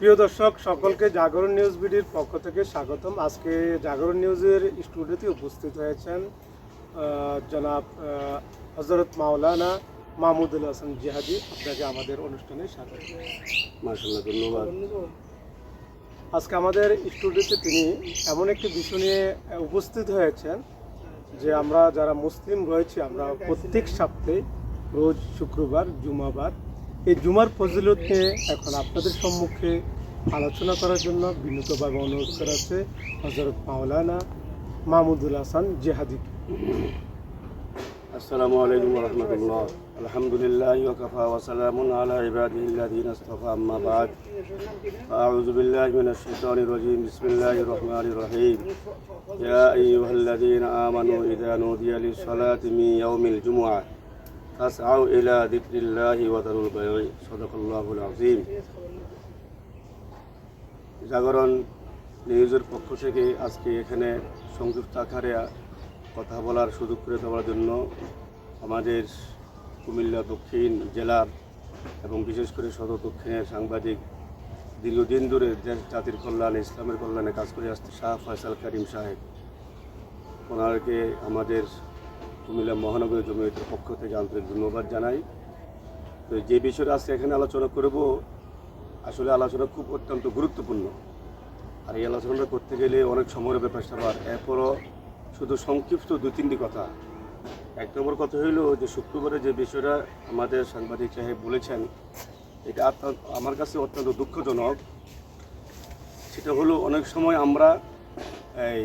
প্রিয় দর্শক সকলকে জাগরণ নিউজ বিডির পক্ষ থেকে স্বাগতম। আজকে জাগরণ নিউজের স্টুডিওতে উপস্থিত হয়েছেন জনাব হজরত মাওলানা মাহমুদুল হাসান জিহাদি। আপনাকে আমাদের অনুষ্ঠানে স্বাগত। ধন্যবাদ। আজকে আমাদের স্টুডিওতে তিনি এমন একটি বিষয় নিয়ে উপস্থিত হয়েছেন যে আমরা যারা মুসলিম রয়েছি আমরা প্রত্যেক সপ্তাহে রোজ শুক্রবার জুমাবার এই জুমার ফজিলত নিয়ে এখন আপনাদের সম্মুখে আলোচনা করার জন্য বিনীতভাবে অনুরোধ করা হচ্ছে হজরত মাওলানা মাহমুদুল হাসান জেহাদিকে আসসালামু আলাইকুম রহমতুল্লাহ। আলহামদুলিল্লাহ ওয়াকাফা ওয়াসালাম আলা ইবাদিহি আল্লাযীনা ইসতাফা আম্মা বাদ। আউযু বিল্লাহি মিনাশ শাইতানির রাজীম। বিসমিল্লাহির রহমানির রহিম। ইয়া আইয়ুহাল্লাযীনা আমানু ইযা নুদিয়া লিস-সালাতি মিন ইয়াউমিল জুমআহ ফাসআউ ইলা যিকরিল্লাহি ওয়া দারুল বায়'i সাদাকাল্লাহুল আযীম জাগরণ নিউজের পক্ষ থেকে আজকে এখানে সংযুক্ত আকারে কথা বলার সুযোগ করে দেওয়ার জন্য আমাদের কুমিল্লা দক্ষিণ জেলার এবং বিশেষ করে সদর দক্ষিণের সাংবাদিক দীর্ঘদিন ধরে দেশ জাতির কল্যাণে, ইসলামের কল্যাণে কাজ করে আসছে শাহ ফয়সাল করিম সাহেব। ওনাকে আমাদের কুমিল্লা মহানগরী জমিয়তের পক্ষ থেকে আন্তরিক ধন্যবাদ জানাই। তো যে বিষয়টা আজকে এখানে আলোচনা করব, আসলে আলোচনা খুব অত্যন্ত গুরুত্বপূর্ণ। আর এই আলোচনাটা করতে গেলে অনেক সময়ের ব্যাপার স্যাপার। এরপরও শুধু সংক্ষিপ্ত দু তিনটি কথা। এক নম্বর কথা হইল যে শুক্রবারে যে বিষয়টা আমাদের সাংবাদিক সাহেব বলেছেন, এটা আমার কাছে অত্যন্ত দুঃখজনক। সেটা হলো অনেক সময় আমরা এই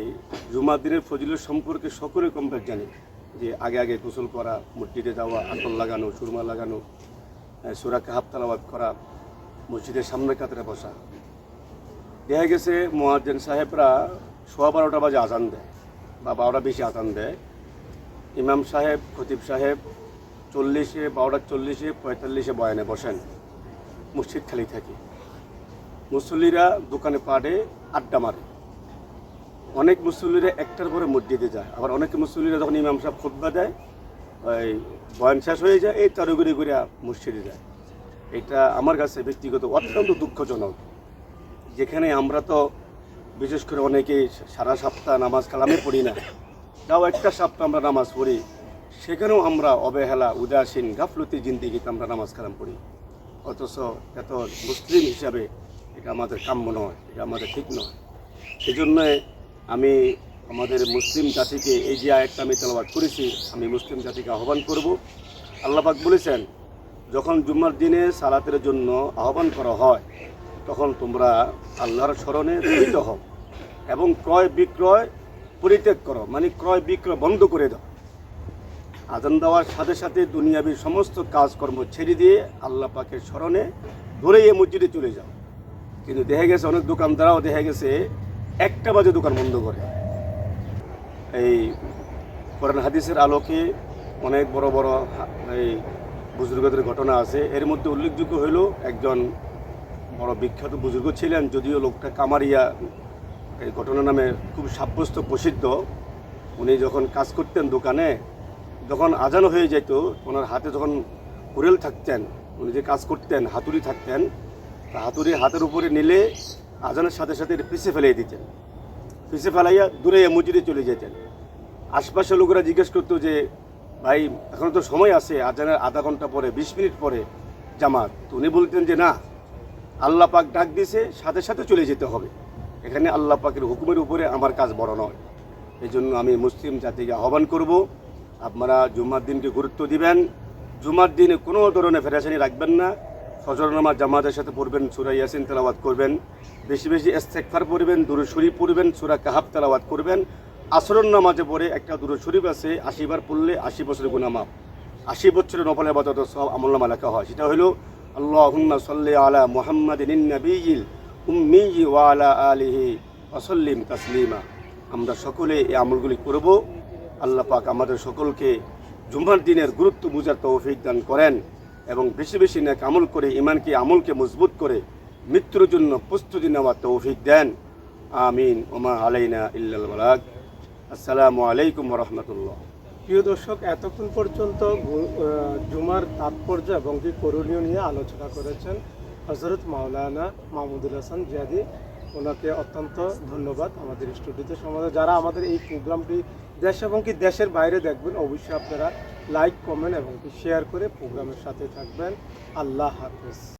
জুমার দিনের ফজিলত সম্পর্কে সকলে কম বেশ জানি। যে আগে আগে গোসল করা, মসজিদে যাওয়া, আতর লাগানো, সুরমা লাগানো সুরাকে হাত তালাবাদ করা, মসজিদের সামনে কাতারে বসা। দেখা গেছে মোয়াজ্জেন সাহেবরা সোয়া বারোটা বাজে আজান দেয়, বা বারোটা বেশি আজান দেয়। ইমাম সাহেব, খতিব সাহেব চল্লিশে, বারোটা চল্লিশে, পঁয়তাল্লিশে বয়ানে বসেন, মসজিদ খালি থাকে। মুসল্লিরা দোকানে পাড়ে আড্ডা মারে। অনেক মুসল্লিরা একটার পরে মসজিদে যায়। আবার অনেক মুসল্লিরা যখন ইমাম সাহেব খুতবা দেয়, ওই বয়ান শেষ হয়ে যায়, এই তারুগুড়ি করে মসজিদে যায়। এটা আমার কাছে ব্যক্তিগত অত্যন্ত দুঃখজনক। যেখানে আমরা তো বিশেষ করে অনেকেই সারা সপ্তাহ নামাজ কালামে পড়ি না, তাও একটা সপ্তাহ আমরা নামাজ পড়ি, সেখানেও আমরা অবহেলা, উদাসীন, গাফলতি জিন্দিগিতে আমরা নামাজ কালাম পড়ি। অথচ এত মুসলিম হিসাবে এটা আমাদের কাম্য নয়, এটা আমাদের ঠিক নয়। সেই জন্য আমি আমাদের মুসলিম জাতিকে এই যে আয়টা আমি তেলাবাদ করেছি, আমি মুসলিম জাতিকে আহ্বান করব। আল্লাপাক বলেছেন, যখন জুম্মার দিনে সালাতের জন্য আহ্বান করা হয়, তখন তোমরা আল্লাহর স্মরণে জড়িত হও এবং ক্রয় বিক্রয় পরিত্যাগ করো মানে ক্রয় বিক্রয় বন্ধ করে দাও। আজান দেওয়ার সাথে সাথে দুনিয়াবি সমস্ত কাজকর্ম ছেড়ে দিয়ে আল্লাহ পাকের স্মরণে ধরে এই মসজিদে চলে যাও। কিন্তু দেখা গেছে অনেক দোকানদারাও দেখা গেছে একটা বাজে দোকান বন্ধ করে। এই কোরআন হাদিসের আলোকে অনেক বড় বড় এই বুজুর্গদের ঘটনা আছে। এর মধ্যে উল্লেখযোগ্য হইল একজন বড় বিখ্যাত বুজুর্গ ছিলেন, যদিও লোকটা কামারিয়া, এই ঘটনা নামে খুব সাব্যস্ত প্রসিদ্ধ। উনি যখন কাজ করতেন দোকানে, যখন আজানো হয়ে যেত, ওনার হাতে যখন কুরেল থাকতেন, উনি যে কাজ করতেন, হাতুড়ি থাকতেন হাতুড়ি হাতের উপরে নিলে আজানের সাথে সাথে এটা পিছিয়ে ফেলিয়ে দিতেন। পিছিয়ে ফেলাইয়া দূরে মসজিদে চলে যেতেন। আশপাশের লোকেরা জিজ্ঞেস করতো যে, ভাই, এখন তো সময় আছে, আজানের আধা ঘণ্টা পরে, বিশ মিনিট পরে জামাত। তো উনি বলতেন যে, না, আল্লাহ পাক ডাক দিয়েছে, সাথে সাথে চলে যেতে হবে। এখানে আল্লাহ পাকের হুকুমের উপরে আমার কাজ বড় নয়। এই জন্য আমি মুসলিম জাতিকে আহ্বান করব, আপনারা জুম্মার দিনকে গুরুত্ব দিবেন। জুমার দিনে কোনো ধরনের ফেরাসানি রাখবেন না। ফজর নামাজ জামাতের সাথে পড়বেন সুরা ইয়াসিন তেলাওয়াত করবেন। বেশি বেশি ইস্তেকফার পড়বেন দুরু পড়বেন, সুরা কাহাব তেলাওয়াত করবেন। আসরন নামাজে পড়ে একটা দুরু শরীফ আছে আশিবার পড়লে আশি বছরের গুনামাপ আশি বছরের নফল আবাদত সব আমলনামা লেখা হয়। সেটা হলো, আল্লাহুম্মা সাল্লি আলা মুহাম্মাদিন আলিহি ওয়াসাল্লিম তাসলিমা। আমরা সকলে এই আমলগুলি করব। আল্লাহ পাক আমাদের সকলকে জুম্মার দিনের গুরুত্ব বুঝার তৌফিক দান করেন। এবং বেশি বেশি নেক আমল করে ইমানকে আমলকে মজবুত করে, মৃত্যুর জন্য প্রস্তুতি নেওয়ার তৌফিক দেন। আমিন। ওমা আলাইনা ইল্লাল বালাগ। আসসালামু আলাইকুম রহমতুল্লাহ। প্রিয় দর্শক, এতক্ষণ পর্যন্ত জুমার তাৎপর্য এবং কি করণীয় নিয়ে আলোচনা করেছেন হজরত মাওলানা মাহমুদুল হাসান জিয়াদি। ওনাকে অত্যন্ত ধন্যবাদ আমাদের স্টুডিওতে। সমাজে যারা আমাদের এই প্রোগ্রামটি দেশ এবং কি দেশের বাইরে দেখবেন, অবশ্যই আপনারা লাইক, কমেন্ট এবং শেয়ার করে প্রোগ্রামের সাথে থাকবেন। আল্লাহ হাফেজ।